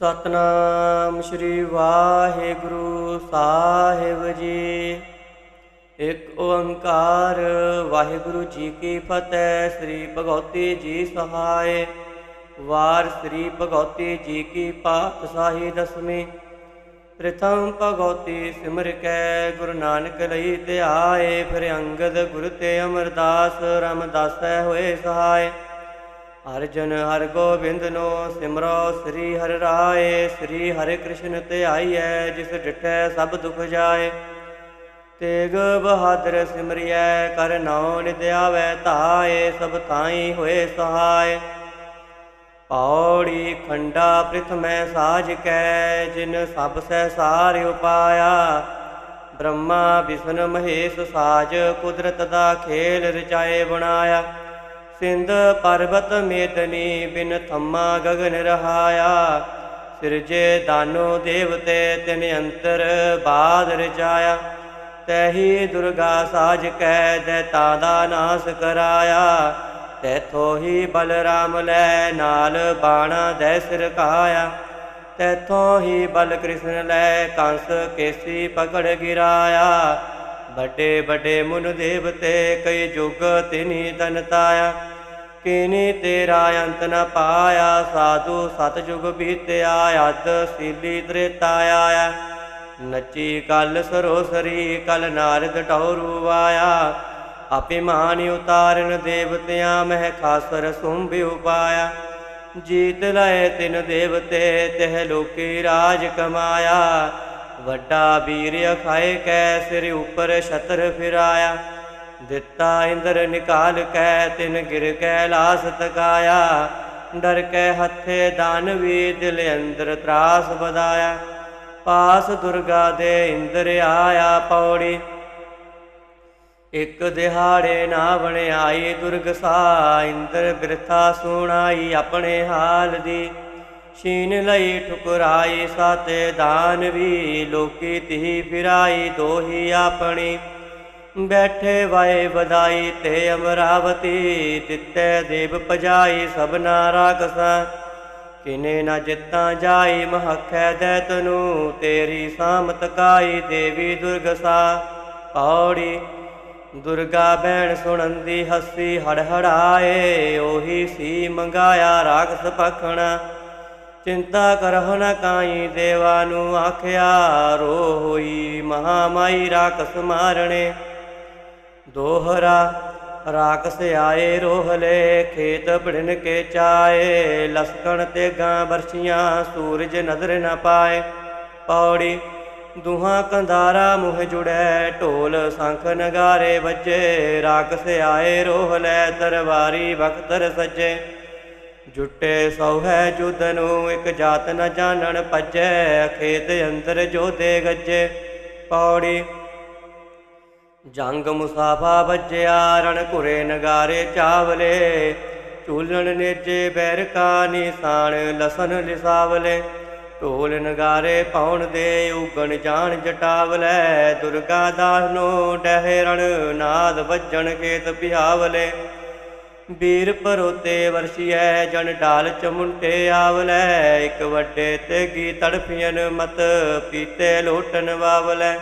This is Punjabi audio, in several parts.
ਸਤਨਾਮ ਸ੍ਰੀ ਵਾਹਿਗੁਰੂ ਸਾਹਿਬ ਜੀ। ਇੱਕ ਓੰਕਾਰ, ਵਾਹਿਗੁਰੂ ਜੀ ਕੀ ਫਤਿਹ, ਸ੍ਰੀ ਭਗਵਤੀ ਜੀ ਸਹਾਇ। ਵਾਰ ਸ੍ਰੀ ਭਗਵਤੀ ਜੀ ਕੀ ਪਾਤਸ਼ਾਹੀ ਦਸਵੀਂ। ਪ੍ਰਥਮ ਭਗਵਤੀ ਸਿਮਰ ਕੈ, ਗੁਰੂ ਨਾਨਕ ਲਈ ਤੇ ਆਏ ਫਿਰ ਅੰਗਦ ਗੁਰ ਤੇ ਅਮਰਦਾਸ, ਰਮਦਾਸੈ ਹੋਏ ਸਹਾਇ। ਹਰਿ ਜਨ ਹਰਿ ਗੋਬਿੰਦ ਨੋ ਸਿਮਰੋ, ਸ੍ਰੀ ਹਰਿ ਰਾਏ, ਸ੍ਰੀ ਹਰਿ ਕ੍ਰਿਸ਼ਨ ਤੇ ਆਈਐ, ਜਿਸ ਡਿਠੈ ਸਭ ਦੁਖ ਜਾਏ। ਤੇਗ ਬਹਾਦਰ ਸਿਮਰਿਐ, ਕਰ ਨਾਉ ਨਿਦ ਆਵੈ ਧਾਏ, ਸਭ ਥਾਈ ਹੋਏ ਸਹਾਇ ਪੌੜੀ ਖੰਡਾ ਪ੍ਰਥਮੈ ਸਾਜ ਕੈ, ਜਿਨ ਸਭ ਸਹਿ ਸਾਰ ਉਪਾਇਆ। ਬ੍ਰਹਮਾ ਵਿਸ਼ਨ ਮਹੇਸ਼ ਸਾਜ, ਕੁਦਰਤ ਦਾ ਖੇਲ ਰਚਾਏ ਬਣਾਇਆ। ਸਿੰਧ ਪਰਬਤ ਮੇਦਨੀ ਬਿਨ ਥੰਮਾ ਗਗਨ ਰਹਾਇਆ। ਸਿਰਜੇ ਦਾਨੋ ਦੇਵਤੇ ਤਿਨ ਅੰਤਰ ਬਾਦ ਰਚਾਇਆ। ਤੈਹੀ ਦੁਰਗਾ ਸਾਜ ਕੈ ਦੈਤਾ ਦਾ ਨਾਸ ਕਰਾਇਆ। ਤੈਥੋ ਹੀ ਬਲਰਾਮ ਲੈ ਨਾਲ ਬਾਣਾ ਦੈ ਸਿਰ ਕਾਇਆ ਤੈਥੋਂ ਹੀ ਬਲ ਕ੍ਰਿਸ਼ਨ ਲੈ ਕੰਸ ਕੇਸੀ ਪਕੜ ਗਿਰਾਇਆ। ਵੱਡੇ ਵੱਡੇ ਮੁਨ ਦੇਵਤੇ ਕਈ ਜੁਗ ਤਿਨੀ ਤਨ ਤਾਇਆ। ਕਿਨੀ ਤੇਰਾ ਅੰਤ ਨ ਪਾਇਆ, ਸਾਧੂ ਸਤ ਜੁਗ ਬੀਤਿਆ ਅਦ ਸੀਲੀ ਤ੍ਰੇਤਾ ਆਇਆ ਨੱਚੀ ਕਲ ਸਰੋਸਰੀ, ਕਲ ਨਾਰਦ ਟੌਰੂ ਆਇਆ। ਅਪਿਮਾਨ ਉਤਾਰਨ ਦੇਵਤਿਆਂ ਮਹਿ ਖਾਸਰ ਸੁੰਭ ਉਪਾਇਆ। ਜੀਤ ਲਏ ਤਿਨ ਦੇਵਤੇ, ਤਹ ਲੋਕੀ ਰਾਜ ਕਮਾਇਆ। ਵੱਡਾ ਵੀਰ ਅਖਾਏ ਕੈ, ਸਿਰ ਉਪਰ ਛਤਰ ਫਿਰਾਇਆ। ਦਿੱਤਾ ਇੰਦਰ ਨਿਕਾਲ ਕੈ, ਤਿਨ ਗਿਰ ਕੈ ਲਾਸ ਤਕਾਇਆ। ਡਰ ਕੈ ਹੱਥੇ ਦਾਨਵੀ ਦਿਲ ਅੰਦਰ ਤਰਾਸ ਬਦਾਇਆ ਪਾਸ ਦੁਰਗਾ ਦੇ ਇੰਦਰ ਆਇਆ ਪੌੜੀ। ਇੱਕ ਦਿਹਾੜੇ ਨਾ ਬਣਾਈ ਦੁਰਗਸਾ, ਇੰਦਰ ਬਿਰਥਾ ਸੁਣਾਈ ਆਪਣੇ ਹਾਲ ਦੀ। ਛੀਨ ਲਈ ਠੁਕਰਾਈ, ਸਾਤੇ ਦਾਨਵੀ ਲੋਕੀ ਤੀ ਫਿਰਾਈ, ਦੋਹੀ ਆਪਣੀ ਬੈਠੇ ਵਾਏ ਵਧਾਈ, ਤੇ ਅਮਰਾਵਤੀ ਦਿੱਤੇ ਦੇਵ ਪਜਾਈ ਸਭਨਾ ਰਾਖਸਾਂ ਕਿਨੇ ਨਾ ਜਿੱਤਾਂ ਜਾਈ, ਮਹਖੈ ਦੈ ਤਨੂ, ਤੇਰੀ ਸਾਮਤ ਕਾਈ, ਦੇਵੀ ਦੁਰਗਸਾ। ਪੌੜੀ ਦੁਰਗਾ ਬੈਣ ਸੁਣੰਦੀ ਹੱਸੀ, ਹੜਹੜਾਏ, ਉਹੀ ਸੀ ਮੰਗਾਇਆ ਰਾਖਸ ਪਖਣਾ। ਚਿੰਤਾ ਕਰਹੁ ਨ ਕਾਈ ਦੇਵਾ ਨੂੰ ਆਖਿਆ ਰੋ ਹੋਈ ਮਹਾਮਾਈ ਰਾਖਸ ਮਾਰਣੇ ਦੋਹਰਾ ਰਾਖਸ ਆਏ ਰੋਹਲੇ, ਖੇਤ ਬੜਨ ਕੇ ਚਾਏ। ਲਸਕਣ ਤੇ ਗਾਂ ਵਰਸ਼ੀਆਂ ਸੂਰਜ ਨਜ਼ਰ ਨ ਪਾਏ। ਪੌੜੀ ਦੁਹਾਂ ਕੰਧਾਰਾ ਮੁਹ ਜੁੜੈ, ਢੋਲ ਸੰਖ ਨਗਾਰੇ ਵੱਜੇ। ਰਾਖਸ ਆਏ ਰੋਹਲੇ, ਦਰਬਾਰੀ ਬਖਤਰ ਸੱਜੇ ਜੁੱਟੇ ਸੋਹੈ ਜੁਦ ਨੂੰ ਇੱਕ ਜਾਤ ਨ ਜਾਣਨ ਭਜੈ ਖੇਤ ਅੰਦਰ ਜੋਦੇ ਗੱਜੇ। ਪੌੜੀ ਜੰਗ ਮੁਸਾਫਾ ਵੱਜਿਆ, ਰਣ ਘੁਰੇ ਨਗਾਰੇ ਚਾਵਲੇ। ਝੂਲਣ ਨੇਜੇ ਬੈਰ ਕਾ ਨਿਸ਼ਾਨ ਲਸਨ ਲਿਸਾਵਲੇ। ਢੋਲ ਨਗਾਰੇ ਪਾਉਣ ਦੇ ਉਗਣ ਜਾਣ ਜਟਾਵਲੇ। ਦੁਰਗਾ ਦਾਸ ਨੂੰ ਡਹਿਰਣ, ਨਾਦ ਵੱਜਣ ਕੇਤ ਪਿਹਾਵਲੇ ਵੀਰ ਭਰੋਤੇ ਵਰਸ਼ੀਐ, ਜਨ ਢਾਲ ਚਮੁੰਟੇ ਆਵਲੈ, ਇਕ ਵੱਡੇ ਤੇ ਗੀ ਤੜਫੀਨ ਮਤ, ਪੀਤੇ ਲੋਟਨ ਵਾਵਲੇ।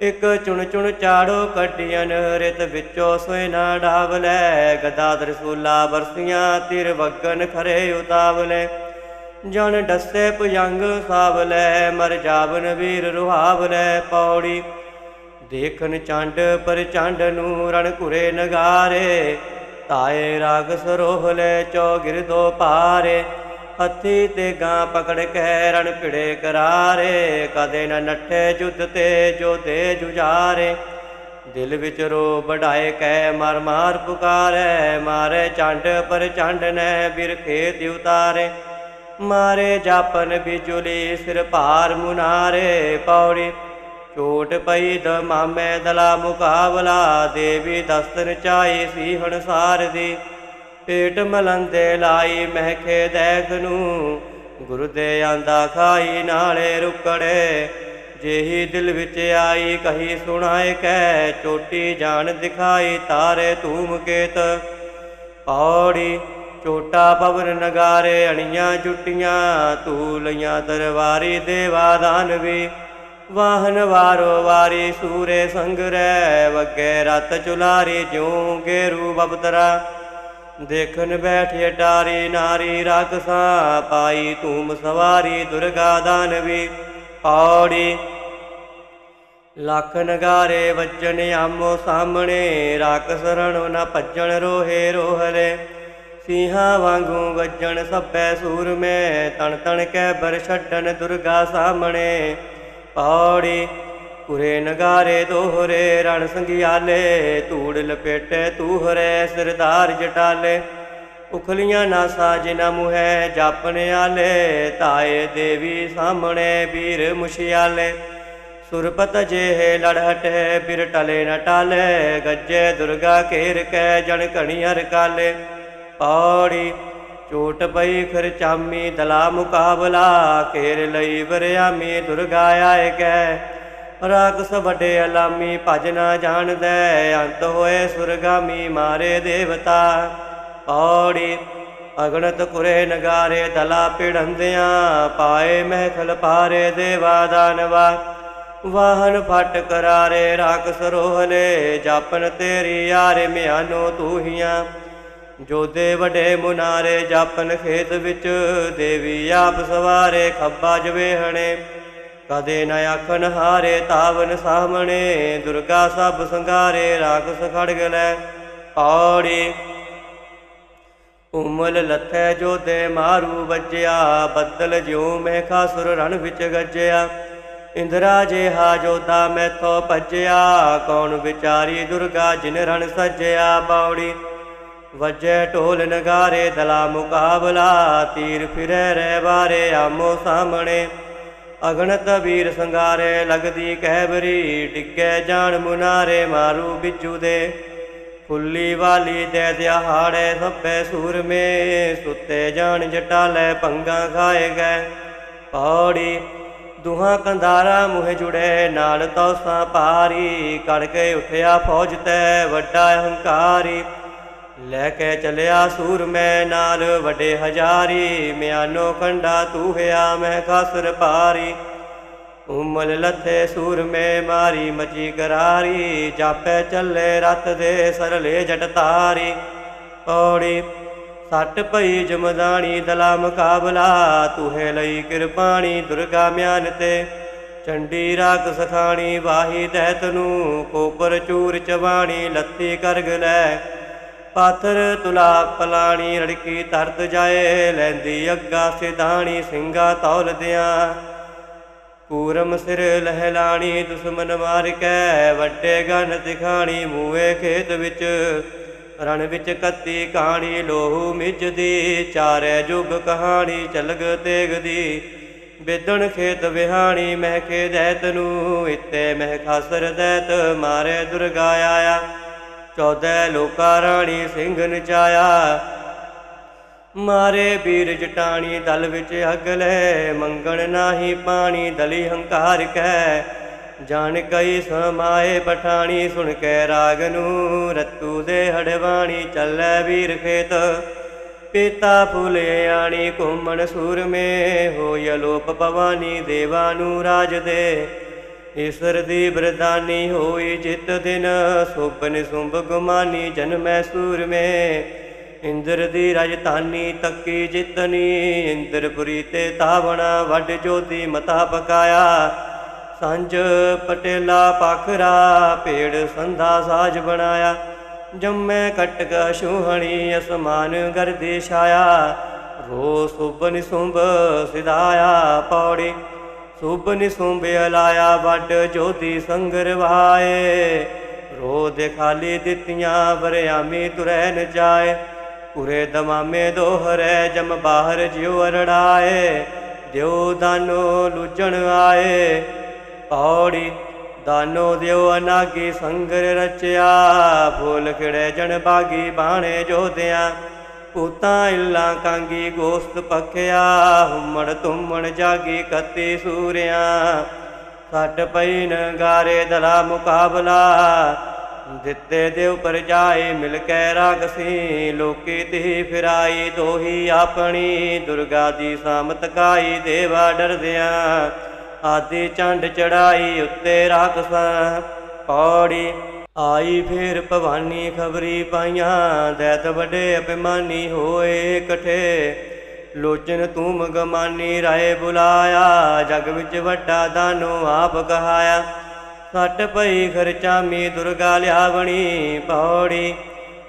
ਇੱਕ ਚੁਣ ਚੁਣ ਚਾੜੋ ਕੱਢੀਆਂ ਰਿਤ ਵਿੱਚੋਂ ਸੋਇ ਨਾ ਢਾਵਲੇ ਗਦਾ ਦਰਸੂਲਾ ਵਰਸੀਆਂ ਤਿਰ ਵਗਨ ਖਰੇ ਉਤਾਵਲੇ। ਜਨ ਡੱਸੇ ਭੁਜੰਗ ਸਾਵਲੈ, ਮਰ ਜਾਵਨ ਵੀਰ ਰੁਹਾਵਲੈ। ਪੌੜੀ ਦੇਖਨ ਚੰਡ, ਪਰ ਚੰਡ ਨੂੰ ਰਣ ਘੁਰੇ ਨਗਾਰੇ। ਤਾਏ ਰਾਗ ਸਰੋਹਲੇ ਚੌਗਿਰ ਦੋ ਪਾਰੇ, ਹੱਥੀ ਤੇ ਗਾਂ ਪਕੜ ਕੇ ਰਣ ਭਿੜੇ ਕਰਾਰੇ, ਕਦੇ ਨਾ ਨੱਠੇ ਜੁੱਧ ਤੇ ਜੋ ਦੇ ਜੁਝਾਰੇ। ਦਿਲ ਵਿੱਚ ਰੋ ਵਢਾਏ ਕੈ ਮਰ ਮਾਰ ਪੁਕਾਰੇ, ਮਾਰੇ ਚੰਡ ਪਰ ਚੰਡ ਨੇ ਬਿਰਖੇ ਖੇਤ ਉਤਾਰੇ। ਮਾਰੇ ਜਾਪਨ ਬਿਜੁਲੀ ਸਿਰ ਭਾਰ ਮੁਨਾਰੇ, ਪੌੜੀ ਚੋਟ ਪਈ ਦ ਦਲਾ ਮੁਕਾਬਲਾ, ਦੇਵੀ ਦਸਤਨ ਚਾਈ ਸੀ ਹਣਸਾਰ ਦੀ। ਪੇਟ ਮਲੰਦੇ ਲਾਈ ਮਹਿਕੇ ਦੇਖ ਨੂੰ, ਗੁਰੂ ਦੇ ਆਂਦਾ ਖਾਈ ਨਾਲੇ ਰੁਕੜੇ। ਜਿਹੀ ਦਿਲ ਵਿੱਚ ਆਈ ਕਹੀ ਸੁਣਾਏ ਕੈ ਚੋਟੀ ਜਾਣ ਦਿਖਾਈ ਤਾਰੇ ਧੂਮ ਕੇਤ। ਪੌੜੀ ਚੋਟਾ ਪਵਨ ਨਗਾਰੇ, ਅਣੀਆਂ ਜੁਟੀਆਂ ਤੂ ਲਈਆਂ ਦਰਬਾਰੀ ਦੇਵਾ ਦਾਨਵੀ। ਵਾਹਨ ਵਾਰੋ ਵਾਰੀ ਸੂਰੇ ਸੰਗਰੈ ਵਗੇ ਰਤ ਚੁਲਾਰੀ ਜਿਉ ਗੇਰੂ ਬਬਤਰਾ। ਦੇਖਨ ਬੈਠੀ ਟਾਰੀ ਨਾਰੀ ਰਾਖਸਾ ਪਾਈ ਤੂਮ ਸਵਾਰੀ ਦੁਰਗਾ ਦਾਨਵੀ। ਔੜੀ ਲੱਖ ਨਗਾਰੇ ਵੱਜਣ ਆਮੋ ਸਾਹਮਣੇ ਰਾਖਸ ਰਣੋ ਨਾ ਭੱਜਣ ਰੋਹੇ ਰੋਹਲੇ। ਸਿੰਘਾਂ ਵਾਂਗੂ ਵੱਜਣ ਸਭੈ ਮੈਂ ਤਣ ਤਣ ਕੈ ਬਰ ਛੱਡਣ ਦੁਰਗਾ ਸਾਹਮਣੇ। ਪੌੜੀ ਕੁਰੇ ਨਗਾਰੇ ਦੋਹਰੇ, ਰਣ ਸੰਗਿਆਲੇ, ਧੂੜ ਲਪੇਟੇ ਤੂਹਰੇ ਸਰਦਾਰ ਜਟਾਲੇ। ਉਖਲੀਆਂ ਨਾਸਾ ਜਿਨਾ ਮੁਹੈ ਜਾਪਨ ਆਲੇ ਤਾਏ ਦੇਵੀ ਸਾਹਮਣੇ ਵੀਰ ਮੁਸ਼ਿਆਲੇ। ਸੁਰਪਤ ਜੇ ਲੜਹਟੇ ਬਿਰ ਟਲੇ ਨ ਟਾਲੇ, ਗੱਜੇ ਦੁਰਗਾ ਘੇਰ ਕੈ ਜਣ ਘਣੀਅਰ ਕਾਲੇ। ਪੌੜੀ ਚੋਟ ਪਈ ਫਿਰ ਦਲਾ ਮੁਕਾਬਲਾ, ਘੇਰ ਲਈ ਵਰਿਆਮੀ ਦੁਰਗਾ ਆਏ ਕੈ। ਰਾਗਸ ਵੱਡੇ ਅਲਾਮੀ ਭਜ ਨਾ ਜਾਣਦੈ, ਅੰਤ ਹੋਏ ਸੁਰਗਾਮੀ ਮਾਰੇ ਦੇਵਤਾ। ਪੌੜੀ ਅਗਣਤ ਕੁਰੇ ਨਗਾਰੇ ਦਲਾ ਪਿੜੰਦਿਆਂ ਪਾਏ ਮਹਿਖਲ ਪਾਰੇ ਦੇਵਾ ਦਾਨਵਾ। ਵਾਹਨ ਫਟ ਕਰਾਰੇ ਰਾਖਸ ਰੋਹਲੇ ਜਾਪਨ ਤੇਰੀ ਯਾਰੇ ਮਿਆਨੋ ਤੂਹੀਆਂ। ਜੋਦੇ ਵੱਡੇ ਮੁਨਾਰੇ ਜਾਪਨ ਖੇਤ ਵਿੱਚ, ਦੇਵੀ ਆਪ ਸਵਾਰੇ ਖੱਬਾ ਜਵੇਹਣੇ। ਕਦੇ ਨ ਆਖਣ ਹਾਰੇ ਤਾਵਨ ਸਾਹਮਣੇ, ਦੁਰਗਾ ਸਭ ਸੰਗਾਰੇ ਰਾਖਸ ਖੜਗ ਲੈ ਔੜੀ ਉਮਲ ਲੱਥੈ ਜੋਦੇ ਮਾਰੂ ਵੱਜਿਆ, ਬੱਦਲ ਜਿਉ ਖਾਸੁਰ ਰਣ ਵਿੱਚ ਗੱਜਿਆ। ਇੰਦਰਾ ਜਿਹਾ ਜੋਦਾ ਮੈਥੋਂ ਭੱਜਿਆ, ਕੌਣ ਵਿਚਾਰੀ ਦੁਰਗਾ ਜਿਨ ਰਣ ਸੱਜਿਆ ਬਾਉੜੀ ਵਜੈ ਢੋਲ ਨਗਾਰੇ, ਦਲਾ ਮੁਕਾਬਲਾ, ਤੀਰ ਫਿਰੇ ਰਹਿ ਬਾਰੇ ਆਮੋ ਸਾਹਮਣੇ। ਅਗਣਤ ਵੀਰ ਸੰਗਾਰੇ, ਲਗਦੀ ਕਹਿਬਰੀ ਡਿੱਗੇ ਜਾਣ ਮੁਨਾਰੇ, ਮਾਰੂ ਬਿੱਜੂ ਦੇ। ਫੁੱਲੀ ਵਾਲੀ ਦੇ ਦਿਹਾੜੇ ਸਭੇ ਸੂਰਮੇ, ਸੁੱਤੇ ਜਾਣ ਜਟਾਲੇ ਪੰਗਾ ਖਾਏ ਗਏ ਪੌੜੀ, ਦੁਹਾਂ ਕੰਧਾਰਾ ਮੁਹ ਜੁੜੇ, ਨਾਲ ਤੌਸਾਂ ਪਾਰੀ ਕੜ ਕੇ ਉਠਿਆ ਫੌਜ ਤੇ ਵੱਡਾ ਹੰਕਾਰੀ ਲੈ ਕੇ ਚਲਿਆ ਸੂਰਮੇ ਨਾਲ ਵੱਡੇ ਹਜ਼ਾਰੀ, ਮਿਆਨੋ ਕੰਡਾ ਤੂਹਿਆ ਮੈਂ ਖਾਸਰ ਪਾਰੀ ਉਮਲ ਲੱਥੇ ਸੂਰਮੇ ਮਾਰੀ, ਮਚੀ ਗਰਾਰੀ ਜਾਪੇ ਚੱਲੇ ਰਤ ਦੇ ਸਰਲੇ ਜਟ ਤਾਰੀ। ਔੜੀ ਸੱਟ ਪਈ ਜਮਦਾਣੀ ਦਲਾ ਮੁਕਾਬਲਾ, ਤੂਹੇ ਲਈ ਕਿਰਪਾਣੀ ਦੁਰਗਾ ਮਿਆਨ ਤੇ। ਚੰਡੀ ਰਾਗ ਸਖਾਣੀ ਵਾਹੀ ਦੈਤ ਨੂੰ ਕੋਪਰ ਚੂਰ ਚਵਾਣੀ, ਲੱਤੀ ਕਰਗ ਲੈ। ਪਾਥਰ ਤੁਲਾ ਪਲਾਣੀ ਰੜਕੀ ਤਰਤ ਜਾਏ, ਲੈਂਦੀ ਅੱਗਾ ਸਿਧਾਣੀ ਸਿੰਘਾ ਤੌਲਦਿਆਂ ਪੂਰਮ ਸਿਰ ਲਹਿਲਾਣੀ ਦੁਸ਼ਮਨ ਮਾਰ ਕੇ, ਵੱਡੇ ਗਨ ਦਿਖਾਣੀ ਮੂਏ ਖੇਤ ਵਿੱਚ। ਰਣ ਵਿੱਚ ਕੱਤੀ ਕਹਾਣੀ ਲੋਹੂ ਮਿਜਦੀ, ਚਾਰੇ ਜੁਗ ਕਹਾਣੀ ਚਲਗ ਤੇਗਦੀ। ਬੇਦਣ ਖੇਤ ਵਿਹਾਣੀ ਮਹਿਕੇ ਦੈਤ ਨੂੰ, ਇੱਤੇ ਮਹਿ ਖਾਸਰ ਦੈਤ ਮਾਰੇ ਦੁਰਗਾ ਆਇਆ ਚੌਦੈ ਲੋਕਾ ਰਾਣੀ ਸਿੰਘ ਨਚਾਇਆ। ਮਾਰੇ ਵੀਰ ਜਟਾਣੀ ਦਲ ਵਿੱਚ ਅਗਲੇ ਮੰਗਣ ਨਾਹੀ ਪਾਣੀ ਦਲੀ ਹੰਕਾਰ ਕੈ ਜਾਣ ਕਈ ਸਮਾਏ ਪਠਾਣੀ, ਸੁਣ ਕੇ ਰਾਗ ਨੂੰ ਰਤੂ ਦੇ ਹੜਵਾਣੀ, ਚੱਲੇ ਵੀਰ ਖੇਤ। ਪੀਤਾ ਫੁਲੇ ਆਣੀ ਘੁੰਮਣ ਸੂਰਮੇ ਹੋਇ ਲੋਪ ਭਵਾਨੀ, ਦੇਵਾ ਨੂੰ ਰਾਜ ਦੇ। ਈਸ਼ਰ ਦੀ ਬਰਦਾਨੀ ਹੋਈ ਜਿਤ ਦਿਨ ਸੁਪਨ ਸੁੰਭ ਗੁਮਾਨੀ ਜਨਮੈ ਸੂਰਮੇ। ਇੰਦਰ ਦੀ ਰਾਜਧਾਨੀ ਤੱਕੀ ਜਿਤਨੀ, ਇੰਦਰਪੁਰੀ ਤੇ ਤਾਵਣਾ ਵੱਡ ਜੋਤੀ ਮਤਾ ਪਕਾਇਆ। ਸੰਜ ਪਟੇਲਾ ਪਖਰਾ ਪੇੜ ਸੰਧਾ ਸਾਜ ਬਣਾਇਆ। ਜੰਮੈ ਕਟਕ ਸ਼ੂਹਣੀ ਅਸਮਾਨ ਗਰਦੇ ਛਾਇਆ। ਰੋ ਸੁਭ ਨਿਸੁੰਭ ਸਿਧਾਇਆ ਪੌੜੀ। ਸੁਭ ਨਿਸੁੰਭ ਲਾਇਆ ਵੱਡ ਜੋਤੀ ਸੰਗਰ ਵਾਏ ਰੋ ਦੇ ਖਾਲੀ ਦਿੱਤੀਆਂ ਵਰਿਆਮੀ ਤੁਰੈ ਨ ਜਾਏ। ਉਰੇ ਦਮਾਮੇ ਦੋਹਰੈ, ਜਮ ਬਾਹਰ ਜਿਉ ਅਰੜਾਏ। ਦਿਉ ਦਾਨੋ ਲੁਜਣ ਆਏ। ਪੌੜੀ ਦਾਨੋ ਦਿਉ ਅਨਾਗੀ ਸੰਗਰ ਰਚਿਆ। ਫੁੱਲ ਖਿੜੇ ਜਣ ਬਾਗੀ ਬਾਣੇ ਜੋਧਿਆਂ। ਪੂਤਾਂ ਇਲਾ ਕਾਂਗੀ ਗੋਸਤ ਪਖਿਆ, ਹੁਮੜ ਤੁਮਣ ਜਾਗੀ ਕੱਤੀ ਸੂਰਿਆ। ਸੱਟ ਪਈ ਨਗਾਰੇ ਦਲਾ ਮੁਕਾਬਲਾ, ਦਿੱਤੇ ਦੇਵ ਪਰਜਾਈ ਮਿਲ ਕੇ ਰਾਗਸੀ ਲੋਕੀ ਤਿਹ ਫਿਰਾਈ, ਦੋਹੀ ਆਪਣੀ, ਦੁਰਗਾ ਦੀ ਸਾਮਤ ਕਾਈ, ਦੇਵਾ ਡਰਦਿਆਂ। ਆਦੀ ਚੰਡ ਚੜਾਈ ਉੱਤੇ ਰਾਖਸਾਂ, ਪੌੜੀ ਆਈ ਫੇਰ ਭਵਾਨੀ ਖਬਰੀ ਪਾਈਆਂ ਦੈਤ ਵੱਡੇ ਅਭਿਮਾਨੀ ਹੋਏ ਇਕਠੇ। ਲੋਚਨ ਤੂੰ ਮਗਮਾਨੀ ਰਾਏ ਬੁਲਾਇਆ, ਜਗ ਵਿੱਚ ਵੱਡਾ ਦਾਨੋ ਆਪ ਕਹਾਇਆ। ਸੱਟ ਪਈ ਖਰਚਾਮੀ ਦੁਰਗਾ ਲਿਆਵਣੀ ਪੌੜੀ।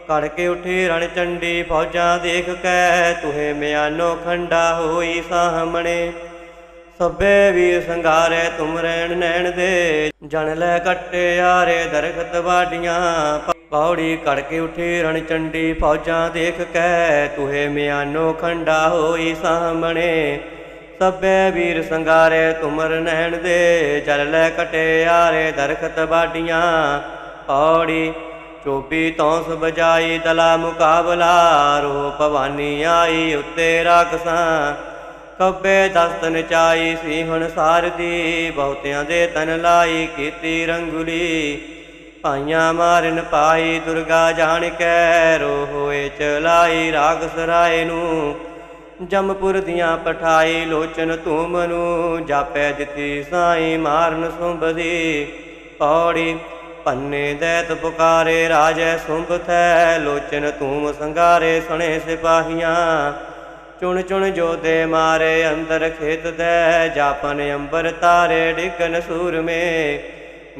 ਕੜ ਕੇ ਉਠੀ ਰਣ ਚੰਡੀ, ਫੌਜਾਂ ਦੇਖ ਕੇ, ਤੁਹੇ ਮਿਆਨੋ ਖੰਡਾ ਹੋਈ ਸਾਹਮਣੇ। ਸਭੇ ਵੀਰ ਸੰਘਾਰੇ ਤੁਮ ਰਹਿਣ ਨੈਣ ਦੇ। ਜਨ ਲੈ ਕੱਟੇ ਆਰੇ ਦਰਖਤ ਵਾਡੀਆਂ ਪ- ਪੌੜੀ ਕੜ ਕੇ ਰਣ ਚੰਡੀ, ਫੌਜਾਂ ਦੇਖ ਕੇ ਤੁਹੇ ਮਿਆਨੋ ਖੰਡਾ ਹੋਈ ਸਾਹਮਣੇ। ਸਭੇ ਵੀਰ ਸੰਘਾਰੇ ਤੁਮਰ ਨੈਣ ਦੇ। ਜਲ ਲੈ ਕਟੇ ਆਰੇ ਦਰਖਤ ਵਾਡੀਆਂ ਪੌੜੀ ਚੋਬੀ ਤੌਂਸ ਬਜਾਈ ਦਲਾ ਮੁਕਾਬਲਾ। ਰੋ ਭਵਾਨੀ ਆਈ ਉੱਤੇ ਰਾਖਸਾਂ। ਖੱਬੇ ਦਸਤਨ ਚਾਈ ਸਿਹਣ ਸਾਰਦੀ, ਬਹੁਤਿਆਂ ਦੇ ਤਨ ਲਾਈ ਕੀਤੀ ਰੰਗੁਲੀ। ਪਾਈਆਂ ਮਾਰਨ ਪਾਈ ਦੁਰਗਾ ਜਾਣ ਕੇ ਰੋ ਹੋਏ ਚਲਾਈ ਰਾਗ ਸਰਾਏ ਨੂੰ। ਜਮਪੁਰ ਦੀਆਂ ਪਠਾਈ ਲੋਚਨ ਧੂਮ ਨੂੰ, ਜਾਪੈ ਦਿੱਤੀ ਸਾਈ ਮਾਰਨ ਸੁੰਭਦੀ ਪੌੜੀ ਪੰਨੇ ਦੈਤ ਪੁਕਾਰੇ ਰਾਜੈ ਸੁੰਭ ਥੈ, ਲੋਚਨ ਤੂਮ ਸੰਗਾਰੇ ਸੁਣੇ ਸਿਪਾਹੀਆਂ। ਚੁਣ ਚੁਣ ਜੋਦੇ ਮਾਰੇ, ਅੰਦਰ ਖੇਤ ਦੇ ਜਾਪਨ ਅੰਬਰ ਤਾਰੇ ਡਿਗਨ ਸੂਰਮੇ।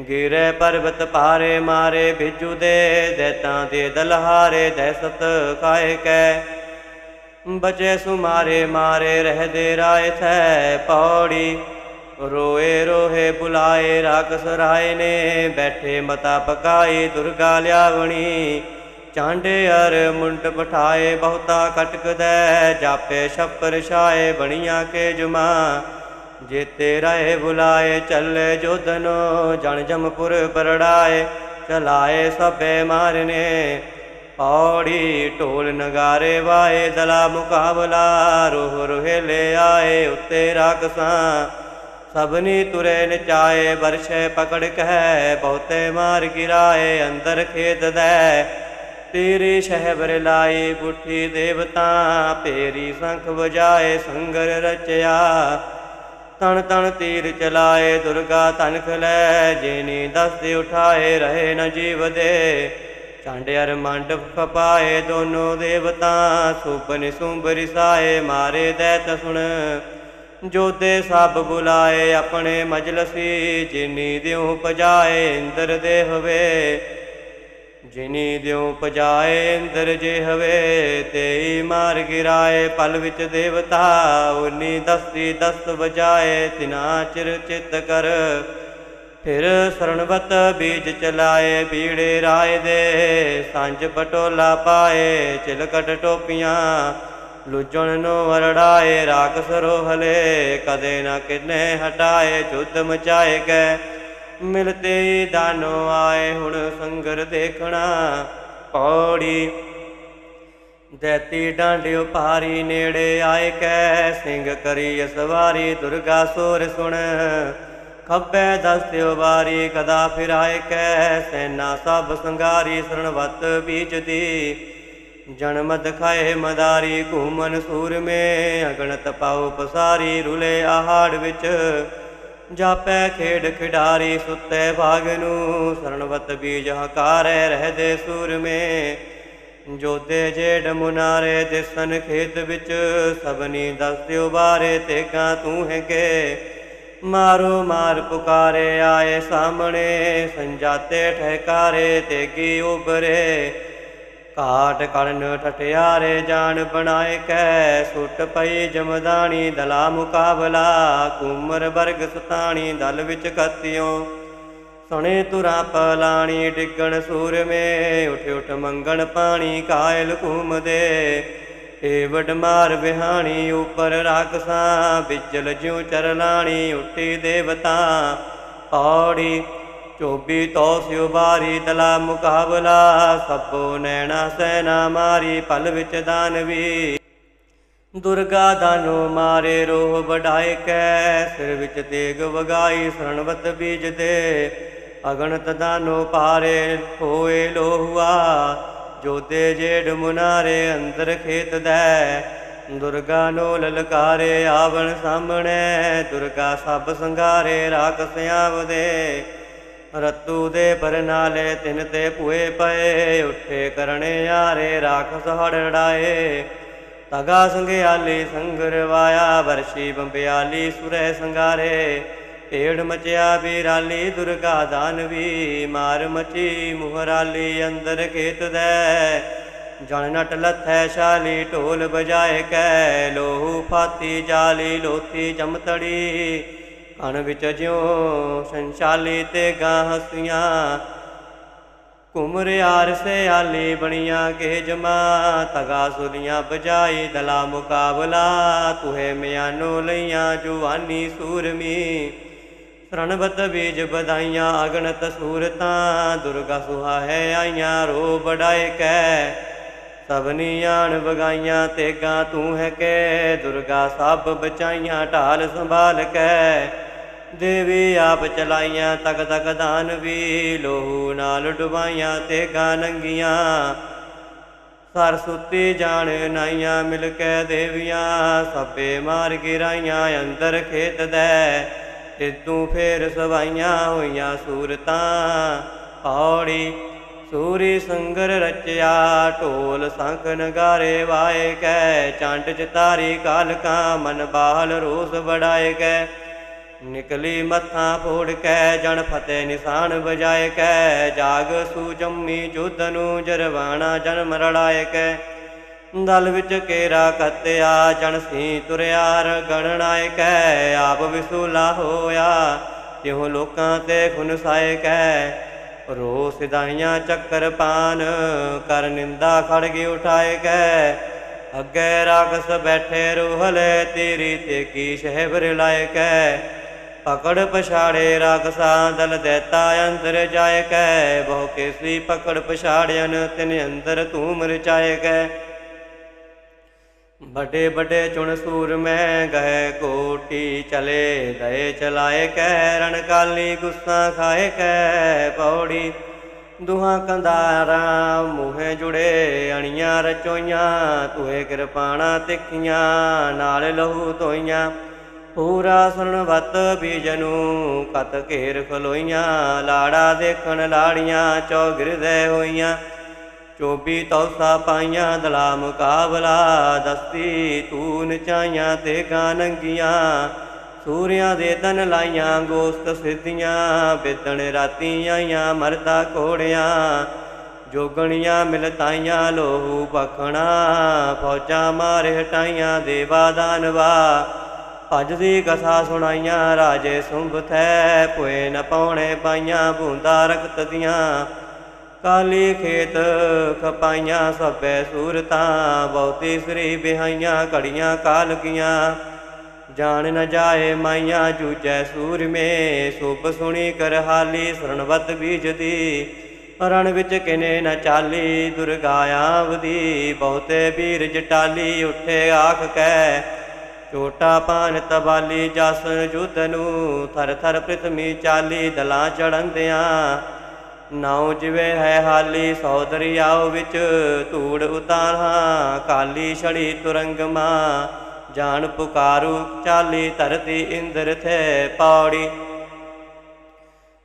ਗਿਰੇ ਪਰਬਤ ਪਾਰੇ ਮਾਰੇ, ਬਿਜੂ ਦੇ ਦੇਤਾਂ ਦੇ ਦਲਹਾਰੇ ਦਹਿਸਤ ਕਾਏ ਕੈ। ਬਚੇ ਸੁਮਾਰੇ ਮਾਰੇ ਰਹਦੇ ਰਾਏ ਥੈ ਪੌੜੀ। ਰੋਏ ਰੋਹੇ ਬੁਲਾਏ, ਰਾਕਸ ਰਾਏ ਨੇ, ਬੈਠੇ ਮਤਾ ਪਕਾਈ ਦੁਰਗਾ ਲਿਆਵਣੀ। ਚਾਂਡੇ ਅਰ ਮੁੰਡ ਪਠਾਏ ਬਹੁਤਾ ਕਟਕਦੈ ਜਾਪੇ ਛੱਪਰ ਛਾਏ ਬਣੀਆਂ ਕੇ ਜੁਮਾ। ਜੇਤੇ ਰਾਏ ਬੁਲਾਏ ਚੱਲੇ ਜੋਧਨੋ, ਜਣ ਜਮਪੁਰ ਪਰੜਾਏ, ਚਲਾਏ ਸਭੇ ਮਾਰਨੇ। ਪੌੜੀ ਢੋਲ ਨਗਾਰੇ ਵਾਏ, ਦਲਾ ਮੁਕਾਬਲਾ, ਰੋਹ ਰੋਹੇਲੇ ਆਏ ਉੱਤੇ ਰਾਖਸਾਂ ਸਭਨੀ ਤੁਰੇ ਨਚਾਏ ਵਰਸ਼ੇ ਪਕੜ ਕਹਿ, ਬਹੁਤੇ ਮਾਰ ਗਿਰਾਏ, ਅੰਦਰ ਖੇਤ ਦੈ ਤੇਰੀ ਸ਼ਹਿਬਰ ਲਾਈ ਬੁੱਠੀ ਦੇਵਤਾ ਪੇਰੀ ਸੰਖ ਵਜਾਏ ਸੰਗਰ ਰਚਿਆ। ਤਣ ਤਣ ਤੀਰ ਚਲਾਏ ਦੁਰਗਾ ਤਨਖ ਲੈ, ਜਿਨੀ ਦਸਦੇ ਉਠਾਏ ਰਹੇ ਨ ਜੀਵ ਦੇ। ਚਾਂਡਿਆਰ ਮੰਡਪ ਖਪਾਏ ਦੋਨੋਂ ਦੇਵਤਾ ਸੁਪਨ ਸੁੰਬਰ ਸਾਏ ਮਾਰੇ ਦੈਤ ਸੁਣ। ਜੋਦੇ ਸਭ ਬੁਲਾਏ ਆਪਣੇ ਮਜਲਸੀ, ਜਿਨੀ ਦਿਉ ਪਜਾਏ ਇੰਦਰ ਦੇ ਹਵੇ। ਜਿਨੀ ਦਿਉ ਪਜਾਏ ਇੰਦਰ ਜੇ ਹਵੇ, ਤੇਈ ਮਾਰ ਗਿਰਾਏ ਪਲ ਵਿੱਚ ਦੇਵਤਾ, ਉਨੀ ਦਸਤੀ ਦਸਤ ਵਜਾਏ, ਤਿਨਾ ਚਿਰ ਚਿਤ ਕਰ। ਫਿਰ ਸਰਣਵਤ ਬੀਜ ਚਲਾਏ, ਬੀੜੇ ਰਾਏ ਦੇ, ਸਾਂਝ ਪਟੋਲਾ ਪਾਏ, ਚਿਲਕਟ ਟੋਪੀਆਂ, ਲੁਜਣ ਨੂੰ ਵਰੜਾਏ ਰਾਖਸ ਰੋਹਲੇ ਕਦੇ ਨਾ ਕਿਨੇ ਹਟਾਏ, ਜੁੱਧ ਮਚਾਏ ਗਏ। ਮਿਲਤੇ ਦਾਨੋ ਆਏ ਹੁਣ ਸੰਗਰ ਦੇਖਣਾ ਪੌੜੀ। ਦੈਤੀ ਡਾਂਡਿਓ ਪਾਰੀ ਨੇੜੇ ਆਏ ਕੈ ਸਿੰਘ ਕਰੀ ਅਸਵਾਰੀ ਦੁਰਗਾ ਸੋਰ ਸੁਣ। ਖੱਬੇ ਦਸਤਿਓ ਵਾਰੀ ਕਦਾ ਫਿਰਾਏ ਕੈ ਸੈਨਾ ਸਭ ਸੰਗਾਰੀ ਸਰਣਵਤ ਬੀਜਦੀ। ਜਨਮ ਦਖਾਏ ਮਦਾਰੀ ਘੂਮਨ ਸੂਰਮੇ, ਅਗਣਤ ਪਾਉ ਪਸਾਰੀ ਰੁਲੇ ਆਹਾੜ ਵਿੱਚ। ਜਾਪੈ ਖੇਡ ਖਿਡਾਰੀ ਸੁੱਤੇ ਭਾਗ ਨੂੰ, ਸਰਣਵਤ ਬੀਜ ਹਕਾਰੇ ਰਹਦੇ ਸੂਰਮੇ। ਜੋਦੇ ਜੇੜ ਮੁਨਾਰੇ ਦਿਸਨ ਖੇਤ ਵਿੱਚ, ਸਭਨੀ ਦੱਸ ਦਿਓ ਬਾਰੇ ਤੇ ਤੇਗਾ ਤੂੰ ਹੈਗੇ। ਮਾਰੋ ਮਾਰ ਪੁਕਾਰੇ ਆਏ ਸਾਹਮਣੇ, ਸੰਜਾਤੇ ਠਹਿਕਾਰੇ ਤੇਗੀ ਉਬਰੇ ਕਾਟ ਕੜਨ ਠਠਿਆਰੇ ਜਾਣ ਬਣਾਏ ਕੈ ਸੁੱਟ ਪਈ ਜਮਦਾਣੀ ਦਲਾ ਮੁਕਾਬਲਾ ਕੁਮਰ ਵਰਗ ਸੁਤਾਣੀ ਦਲ ਵਿੱਚ ਕਤਿਓ ਸੁਣੇ ਤੁਰਾ ਪਲਾਣੀ ਡਿੱਗਣ ਸੂਰਮੇ, ਉਠ ਉਠ ਮੰਗਣ ਪਾਣੀ ਕਾਇਲ ਘੂਮਦੇ। ਏ ਵਡ ਮਾਰ ਵਿਹਾਣੀ ਉਪਰ ਰਾਖਸਾਂ ਵਿਚਲ ਜਿਉ ਚਰਲਾਣੀ ਉੱਠੀ ਦੇਵਤਾ। ਪੌੜੀ ਚੋਬੀ ਤੋ ਸਿਉ ਬਾਰੀ ਤਲਾ ਮੁਕਾਬਲਾ, ਸਭੋ ਨੈਣਾ ਸੈਨਾ ਮਾਰੀ ਪਲ ਵਿੱਚ ਦਾਨਵੀ ਦੁਰਗਾ ਦਾਨੋ ਮਾਰੇ ਰੋਹ ਵਡਾਏ ਕੈ, ਸਿਰ ਵਿੱਚ ਤੇਗ ਵਗਾਈ ਸਰਣਵਤ ਬੀਜ ਦੇ ਅਗਣਤ ਦਾਨੋ ਪਾਰੇ ਹੋਏ ਲੋਹੁਆ, ਜੋਤੇ ਜੇੜ ਮੁਨਾਰੇ ਅੰਦਰ ਖੇਤ ਦੈ। ਦੁਰਗਾ ਨੋ ਲਲਕਾਰੇ ਆਵਣ ਸਾਹਮਣੇ, ਦੁਰਗਾ ਸਭ ਸੰਘਾਰੇ ਰਾਖਸ ਆਵਦੇ ਰਤੂ ਦੇ ਬਰਨਾਲੇ ਤਿਨ ਤੇ ਭੂਏ ਪਏ, ਉੱਠੇ ਕਰਨੇ ਆਰੇ ਰਾਖਸ ਹੜੜਾਏ ਤਗਾ ਸੰਗਿਆਲੀ ਸੰਗਰ ਵਾਇਆ ਵਰਸ਼ੀ ਬੰਬਿਆਲੀ ਸੁਰੇ ਸੰਗਾਰੇ। ਢੇੜ ਮਚਿਆ ਬੀਰਾਲੀ ਦੁਰਗਾ ਦਾਨਵੀ, ਮਾਰ ਮਚੀ ਮੁਹਰਾਲੀ, ਅੰਦਰ ਖੇਤ ਦੈ। ਜਣ ਨਟ ਲੱਥੈ ਸ਼ਾਲੀ ਢੋਲ ਬਜਾਏ ਕੈ, ਲੋਹੂ ਫਾਤੀ ਜਾਲੀ, ਲੋਥੀ ਜਮਤੜੀ ਕਣ ਵਿੱਚ ਜਿਉ ਸੰਸ਼ਾਲੀ ਤੇ ਗਾਂ ਹਸੀਆਂ। ਕੁਮਰ ਯਾਰ ਸੇ ਬਣੀਆਂ ਕੇ ਜਮਾ, ਤਗਾ ਸੁਲੀਆਂ ਬਜਾਈ ਦਲਾ ਮੁਕਾਬਲਾ। ਤੁਹੇ ਮਿਆਨੋ ਲਈਆਂ ਜੁਵਾਨੀ ਸੂਰਮੀ। ਸਰਣਬਤ ਬੀਜ ਬਦਾਈਆਂ ਅਗਣਤ ਸੂਰਤਾਂ। ਦੁਰਗਾ ਸੁਹਾ ਹੈ ਆਈਆਂ ਰੋ ਬੜਾਏ ਕੈ। ਸਭਨੀ ਆਣ ਵਗਾਈਆਂ ਤੇਗਾ ਤੂੰ ਹੈ ਕੇ, ਦੁਰਗਾ ਸਭ ਬਚਾਈਆਂ ਢਾਲ ਸੰਭਾਲ ਕੈ। ਦੇਵੀ ਆਪ ਚਲਾਈਆਂ ਤਕ ਤਕ ਦਾਨਵੀ ਲੋਹੂ ਨਾਲ ਡੁਬਾਈਆਂ ਤੇਗਾ ਨੰਗੀਆਂ। ਸਰਸੁਤੀ ਜਾਣ ਨਾਈਆਂ ਮਿਲ ਕੇ ਦੇਵੀਆਂ, ਸਭੇ ਮਾਰ ਗਿਰਾਈਆਂ ਅੰਦਰ ਖੇਤ ਦੈ। ਤੂੰ ਫੇਰ ਸਵਾਈਆਂ ਹੋਈਆਂ ਸੂਰਤਾਂ, ਪੌੜੀ ਸੂਰੀ ਸੰਗਰ ਰਚਿਆ, ਢੋਲ ਸੰਖ ਨਗਾਰੇ ਵਾਏ ਕੈ, ਚੰਡ ਚਤਾਰੀ ਕਾਲਕਾ ਮਨ ਬਾਲ ਰੋਸ ਬੜਾਏ ਕੈ। ਨਿਕਲੀ ਮੱਥਾ ਫੋੜ ਕੈ, ਜਣ ਫਤਿਹ ਨਿਸ਼ਾਨ ਬਜਾਏ ਕੈ। ਜਾਗ ਸੂ ਜੰਮੀ ਜੁੱਧ ਨੂੰ ਜਰਵਾਣਾ ਜਨਮ ਰੜਾਏ ਕੈ। ਦਲ ਵਿੱਚ ਕੇਰਾ ਕਤਿਆ, ਜਣ ਸੀ ਤੁਰਿਆਰ ਗਣਨਾਏ ਕੈ। ਆਪ ਵਿਸੂਲਾ ਹੋਇਆ, ਤਿਉ ਲੋਕਾਂ ਤੇ ਖੁਨ ਸਾਏ ਕੈ। ਰੋ ਸਿਦਾਈਆਂ ਚੱਕਰ ਪਾਨ, ਕਰ ਨਿੰਦਾ ਖੜਗੀ ਉਠਾਏ ਕੈ। ਅੱਗੇ ਰਾਖਸ ਬੈਠੇ ਰੂਹਲੇ, ਤੇਰੀ ਤੇ ਕੀ ਸ਼ਹਿਬਰ ਲਾਇ ਕੈ। ਪਕੜ ਪਛਾੜੇ ਰਾਖਸਾਂ, ਦਲ ਦੇਤਾ ਅੰਦਰ ਜਾਏ ਕੈ। ਬਹੁ ਕੇਸੀ ਪਕੜ ਪਛਾੜਿਆਨ ਤਿਨ ਅੰਦਰ ਤੂੰ ਮਰ ਮਰਚਾਏ ਕੈ। ਬੜੇ ਬੜੇ ਚੁਣ ਸੂਰ ਮੈਂ ਗਏ ਕੋਟੀ ਚਲੇ, ਦਏ ਚਲਾਏ ਕੈ ਰਣ ਕਾਲੀ ਗੁੱਸਾ ਖਾਏ ਕੈ ਪੌੜੀ। ਦੁਹਾਂ ਕੰਦਾਰਾਂ ਮੂਹੇ ਜੁੜੇ, ਅਣੀਆਂ ਰਚੋਈਆਂ ਤੁਹੇ ਕਿਰਪਾਣਾ ਤਿੱਖੀਆਂ, ਨਾਲ ਲਹੂ ਧੋਈਆਂ। ਪੂਰਾ ਸਰਣਵਤ ਬੀਜ ਨੂੰ ਕਤ ਘੇਰ ਖਲੋਈਆਂ, ਲਾੜਾ ਦੇਖਣ ਲਾੜੀਆਂ, ਚੌਗਿਰਦੇ ਹੋਈਆਂ। ਚੋਬੀ ਤੌਸਾ ਪਾਈਆਂ ਦਲਾ ਮੁਕਾਬਲਾ, ਦਸਤੀ ਤੂੰ ਨਚਾਈਆਂ ਤੇ ਗਾਨੰਗੀਆਂ ਸੂਰਿਆਂ ਦੇ ਤਨ ਲਾਈਆਂ, ਗੋਸਤ ਸਿੱਧੀਆਂ, ਬਿਦਣ ਰਾਤੀ ਆਈਆਂ, ਮਰਦਾ ਕੋੜਿਆਂ ਜੋਗਣੀਆਂ ਮਿਲਤਾਈਆਂ, ਲੋਹੂ ਪਖਣਾ, ਫੌਜਾਂ ਮਾਰੇ ਹਟਾਈਆਂ, ਦੇਵਾ ਦਾਨਵਾ ਭਜ ਦੀ ਕਥਾ ਸੁਣਾਈਆਂ, ਰਾਜੇ ਸੁੰਭ ਥੈ ਪੁਏ ਨ ਪਾਉਣੇ ਪਾਈਆਂ ਬੂੰਦਾ ਰਖਤ ਦੀਆਂ। ਕਾਲੀ ਖੇਤ ਖਪਾਈਆਂ ਸਭੈ ਸੂਰਤਾਂ, ਬਹੁਤੀ ਸ੍ਰੀ ਬਿਹਾਈਆਂ ਘੜੀਆਂ ਕਾਲਕੀਆਂ ਜਾਣ ਨ ਜਾਏ ਮਾਈਆਂ ਜੂਜੈ ਸੂਰਮੇ ਸੁਭ ਸੁਣੀ ਕਰ ਹਾਲੀ ਸਰਣਵਤ ਬੀਜ ਰਣ ਵਿੱਚ ਕਿਨੇ ਨ ਚਾਲੀ, ਦੁਰਗਾ ਆਵਦੀ, ਬਹੁਤੇ ਵੀਰ ਜਟਾਲੀ ਉੱਠੇ ਆਖ ਕੈ ਛੋਟਾ ਪਾਨ ਤਬਾਲੀ ਜਸ ਜੁਧ ਨੂੰ ਥਰ ਥਰ ਪ੍ਰਿਥਮੀ ਚਾਲੀ ਦਲਾਂ ਚੜੰਦਿਆਂ ਨਾਉ ਜਿਵੇ ਹੈ ਹਾਲੀ, ਸੌ ਆਓ ਵਿੱਚ ਧੂੜ ਉਤਾਰਾਂ, ਕਾਲੀ ਛੜੀ ਤੁਰੰਗਮਾ, ਜਾਣ ਪੁਕਾਰੂ ਚਾਲੀ, ਧਰਤੀ ਇੰਦਰ ਥੇ ਪੌੜੀ।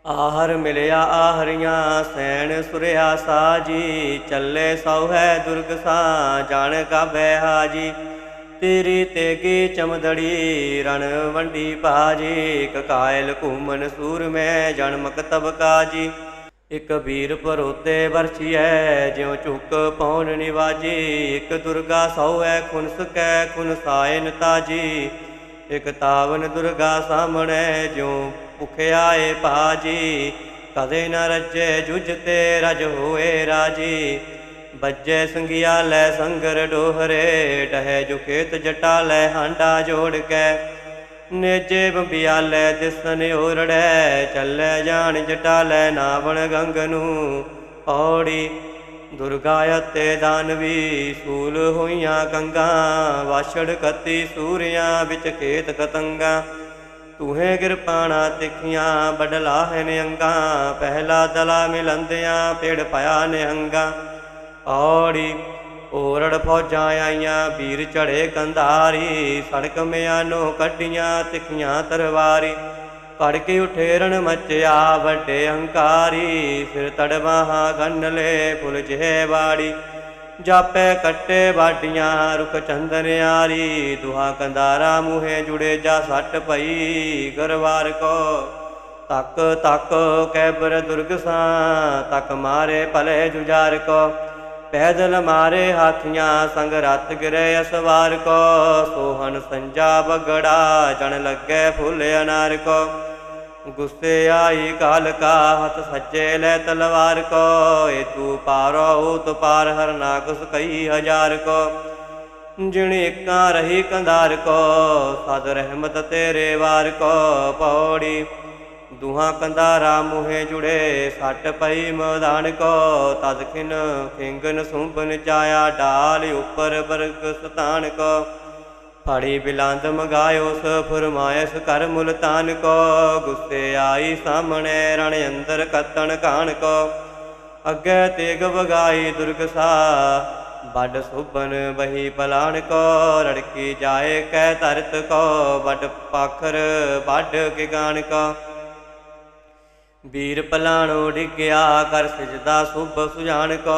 ਆਹਰ ਮਿਲਿਆ ਆਹਰੀਆਂ, ਸੈਣ ਸੁਰਿਆ ਸਾਜੀ, ਚੱਲੇ ਸੌ ਹੈ ਦੁਰਗ ਸਾ, ਜਾਣ ਕਾ ਹਾਜੀ। ਤੇਰੀ ਤੇਗੀ ਚਮਦੜੀ, ਰਣ ਵੰਡੀ ਭਾਜੀ ਕਕਾਇਲ ਘੂਮਨ ਸੂਰ ਮੈਂ ਜਨ ਮਕਤਬ ਕਾਜੀ। ਇਕ ਵੀਰ ਭਰੋਤੇ ਵਰਛੀਐ, ਜਿਉ ਝੁਕ ਪੌਣ ਨਿਵਾਜੀ। ਇਕ ਦੁਰਗਾ ਸੌਐ ਖੁਨ ਸਕੈ ਖੁਨ ਸਾਇਨ ਤਾਜੀ ਇਕ ਤਾਵਨ ਦੁਰਗਾ ਸਾਹਮਣੇ, ਜਿਉ ਭੁਖਿਆ ਭਾਜੀ। ਕਦੇ ਨ ਰੱਜੇ ਜੁਜ ਤੇ ਰਜ ਹੋਏ ਰਾਜੀ। ਬੱਜੇ ਸੰਗਿਆ ਲੈ ਸੰਗਰ ਡੋਹਰੇ ਟਹੈ ਜੋ ਖੇਤ ਜਟਾ ਲੈ ਹਾਂਡਾ ਜੋੜ ਕੇ। ਨੇਜੇ ਬੰਬਿਆਲੇ ਦਿਸਨ ਓਰੜੈ ਚੱਲੇ ਜਾਣ ਜਟਾਲੈ ਨਾਵਣ ਗੰਗ ਨੂੰ ਔੜੀ ਦੁਰਗਾ ਅਤੇ ਦਾਨਵੀ ਸੂਲ ਹੋਈਆਂ ਗੰਗਾਂ ਵਾਛੜ ਕਤੀ ਸੂਰਿਆਂ ਵਿੱਚ ਖੇਤ ਕਤੰਗਾ। ਤੂਹੇ ਕਿਰਪਾਣਾ ਤਿੱਖੀਆਂ ਬਡਲਾ ਹੈ ਨਿਅੰਗਾ ਪਹਿਲਾ ਦਲਾ ਮਿਲੰਦਿਆਂ ਪੇੜ ਪਾਇਆ ਨਿਹੰਗਾ ਔੜੀ ਓਰੜ ਫੌਜਾਂ ਆਈਆਂ, ਵੀਰ ਚੜੇ ਕੰਧਾਰੀ, ਸੜਕ ਮਿਆਨੋ ਕੱਢੀਆਂ ਤਿੱਖੀਆਂ ਤਰਵਾਰੀ ਕੜ ਕੇ ਉਠੇ ਰਣ ਮਚਿਆ ਵੱਡੇ ਹੰਕਾਰੀ, ਫਿਰ ਤੜਵਾਹਾਂ ਗੰਨਲੇ ਫੁੱਲ ਜਿਹੇ ਬਾੜੀ ਜਾਪੇ ਕੱਟੇ ਬਾਡੀਆਂ ਰੁਕ ਚੰਦਨ ਆਰੀ ਦੁਹਾ ਕੰਦਾਰਾ ਮੂਹੇ ਜੁੜੇ ਜਾ ਸੱਟ ਪਈ, ਗਰਵਾਰ ਕੋ। ਤੱਕ ਤੱਕ ਕੈਬਰ ਦੁਰਗ ਸਾਂ ਤੱਕ ਮਾਰੇ ਭਲੇ ਜੁਜਾਰ ਕੋ। ਪੈਦਲ ਮਾਰੇ ਹਾਥੀਆਂ ਸੰਗ ਰਤ ਗਿਰੇ ਅਸਵਾਰ ਕੋ, ਸੋਹਣ ਸੰਜਾ ਬਗੜਾ ਜਣ ਲੱਗੇ ਫੁੱਲ ਅਨਾਰ ਕੋ। ਗੁੱਸੇ ਆਈ ਕਾਲ ਕਾ ਹੱਥ ਸੱਜੇ ਲੈ ਤਲਵਾਰ ਕੋ, ਏ ਤੂੰ ਪਾਰੋ ਉਤ ਪਾਰ ਹਰ ਨਾਕਸ ਕਈ ਹਜ਼ਾਰ ਕੋ। ਜਿਣ ਏਕਾਂ ਰਹੀ ਕੰਧਾਰ ਕੋ, ਸਦ ਰਹਿਮਤ ਤੇਰੇ ਵਾਰ ਕੋ, ਪੌੜੀ ਦੁਹਾਂ ਕੰਧਾਰਾ ਮੂਹੇ ਜੁੜੇ, ਸੱਟ ਪਈ ਮੈਦਾਨ ਕੋ, ਤਦ ਖਿਨ ਖਿੰਗਨ ਸੁੰਭਨ ਚਾਇਆ ਢਾਲ ਉੱਪਰ ਬਰਗ ਸਤਾਨ ਕੋ। ਫੜੀ ਬਿਲੰਦ ਮਗਾਇਓ ਸ ਫਰਮਾਇਸ ਕਰ ਮੁਲਤਾਨ ਕੋ। ਗੁੱਸੇ ਆਈ ਸਾਹਮਣੇ ਰਣ ਅੰਦਰ ਕਤਣ ਕਾਣ ਕੋ। ਅੱਗੇ ਤੇਗ ਵਗਾਈ ਦੁਰਗਸਾ ਵੱਡ ਸੁਬਨ ਬਹੀ ਪਲਾਣ ਕੋ। ਰੜਕੀ ਜਾਏ ਕਹਿ ਤਰਤ ਕੋ, ਵੱਡ ਪਾਖਰ ਵੱਡ ਕੇ ਗਾਣ ਕੋ। ਵੀਰ ਪਲਾਣੋ ਡਿੱਗਿਆ ਕਰ ਸਜਦਾ ਸੁਭ ਸੁਜਾਨ ਕੋ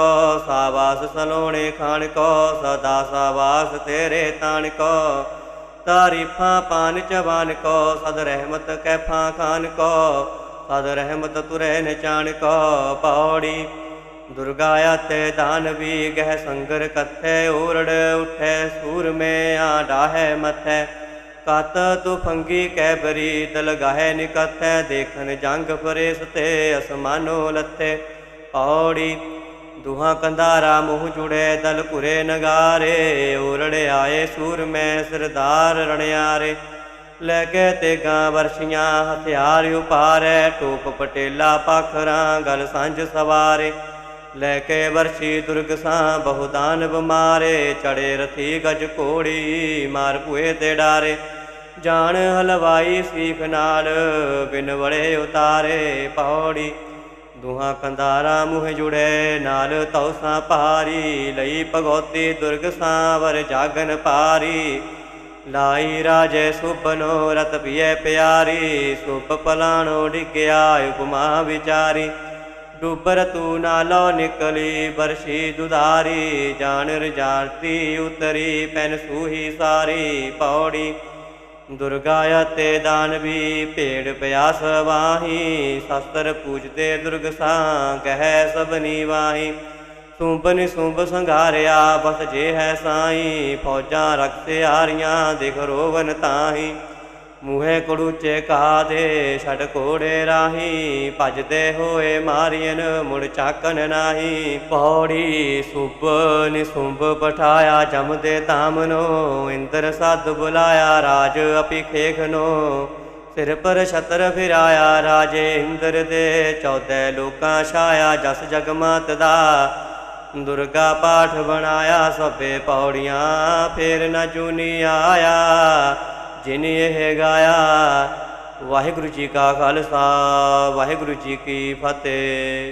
ਸਾਬਾਸ ਸਲੋਣੇ ਖਾਨ ਕੋ, ਸਦਾ ਸਾਬਾਸ ਤੇਰੇ ਤਾਨ ਕੋ। ਤਾਰੀਫਾਂ ਪਾਨ ਚਬਾਨ ਕੋ, ਸਦ ਰਹਿਮਤ ਕੈਫਾਂ ਖਾਨ ਕੋ, ਸਦ ਰਹਿਮਤ ਤੁਰੇ ਨਚਾਨ ਕੋ। ਪੌੜੀ ਦੁਰਗਾ ਆਤੇ ਦਾਨਵੀ ਗਹਿ ਸੰਗਰ ਕਥੈ ਓਰੜ ਉਠੈ ਸੂਰ ਮੇ ਆ ਡਾਹੈ ਮਥੈ। ਕਤ ਤੂ ਫੰਗੀ ਕੈਬਰੀ ਦਲ ਗਾਹੇ ਦੇਖਨ ਜੰਗ ਫਰੇ ਸੁਤੇ, ਅਸਮਾਨੋ ਲੱਥੇ। ਔੜੀ ਦੁਹਾਂ ਕੰਧਾਰਾ ਮੂੰਹ ਜੁੜੇ, ਦਲ ਕੁਰੇ ਨਗਾਰੇ ਓਰੜੇ ਆਏ ਸੂਰ ਮੈਂ ਸਰਦਾਰ ਰਣਿਆਰੇ। ਲੈ ਕੇ ਤੇਗਾਂ ਵਰਸ਼ੀਆਂ, ਹਥਿਆਰ ਉਪਾਰੈ, ਟੋਪ ਪਟੇਲਾ ਪਖਰਾਂ, ਗਲ ਸੰਜ ਸਵਾਰੇ। ਲੈ ਕੇ ਵਰਸ਼ੀ ਦੁਰਗਸਾਂ ਸਾਂ, ਬਹੁ ਚੜੇ ਰਥੀ ਗਜ ਕੋੜੀ ਮਾਰ ਭੂਏ ਤੇ ਡਾਰੇ। ਜਾਣ ਹਲਵਾਈ ਸੀਖ ਨਾਲ, ਬਿਨ ਵੜੇ ਉਤਾਰੇ ਪੌੜੀ। ਦੁਹਾਂ ਕੰਦਾਰਾ ਮੂੰਹ ਜੁੜੇ, ਨਾਲ ਤੌਸਾਂ ਪਾਰੀ ਲਈ ਭਗਉਤੀ ਦੁਰਗਸਾਂ ਵਰ ਜਾਗਨ ਪਾਰੀ ਲਾਈ ਰਾਜੇ ਸੁਬਨੋ ਰਤ ਪੀਏ ਪਿਆਰੀ ਸੁਬ ਪਲਾਣੋ ਡਿਗਿਆ ਉਪਮਾ ਵਿਚਾਰੀ। ਡੁੱਬਰ ਤੂ ਨਾਲੋ ਨਿਕਲੀ ਬਰਸ਼ੀ ਦੁਧਾਰੀ, ਜਾਣ ਰਜਾਰਤੀ ਉਤਰੀ ਪੈਨ ਸੂਹੀ ਸਾਰੀ ਪੌੜੀ। ਦੁਰਗਾ ਅਤੇ ਦਾਨਵੀ ਭੇੜ ਪਿਆਸ ਵਾਹੀ, ਸ਼ਸਤਰ ਪੂਜਦੇ ਦੁਰਗ ਸਾਂ ਕਹਿ ਸਭਨੀ ਵਾਹੀ। ਸੁੰਬਨ ਸੁੰਬ ਸੰਘਾਰਿਆ, ਬਸ ਜੇ ਹੈ ਸਾਈ, ਫੌਜਾਂ ਰਖਸਿਆਰੀਆਂ ਦਿਖ ਰੋਵਨ ਤਾਹੀ। ਮੂਹੇ ਕੜੂਚੇ ਕਾ ਦੇ ਛੜ ਕੋੜੇ ਰਾਹੀ। ਭਜਦੇ ਹੋਏ ਮਾਰੀਨ ਮੁੜ ਚਾਕਨ ਨਾਹੀ। ਪੌੜੀ ਸੁਬ ਨਿਸੁੰਭ ਪਠਾਇਆ ਜਮਦੇ ਤਾਮਨੋ ਇੰਦਰ ਸਦ ਬੁਲਾਇਆ, ਰਾਜ ਅਪੀ ਖੇਖਨੋ। ਸਿਰ ਪਰ ਛਤਰ ਫਿਰਾਇਆ, ਰਾਜੇ ਇੰਦਰ ਦੇ। ਚੌਦੇ ਲੋਕਾਂ ਛਾਇਆ, ਜਸ ਜਗਮਾਤ ਦਾ। ਦੁਰਗਾ ਪਾਠ ਬਣਾਇਆ, ਸਭੇ ਪੌੜੀਆਂ ਫੇਰ ਨਾ ਚੁਨੀ ਆਇਆ। ਜਿਨ ਇਹ ਗਾਇਆ ਵਾਹਿਗੁਰੂ ਜੀ ਕਾ ਖਾਲਸਾ ਵਾਹਿਗੁਰੂ ਜੀ ਕੀ ਫਤਿਹ।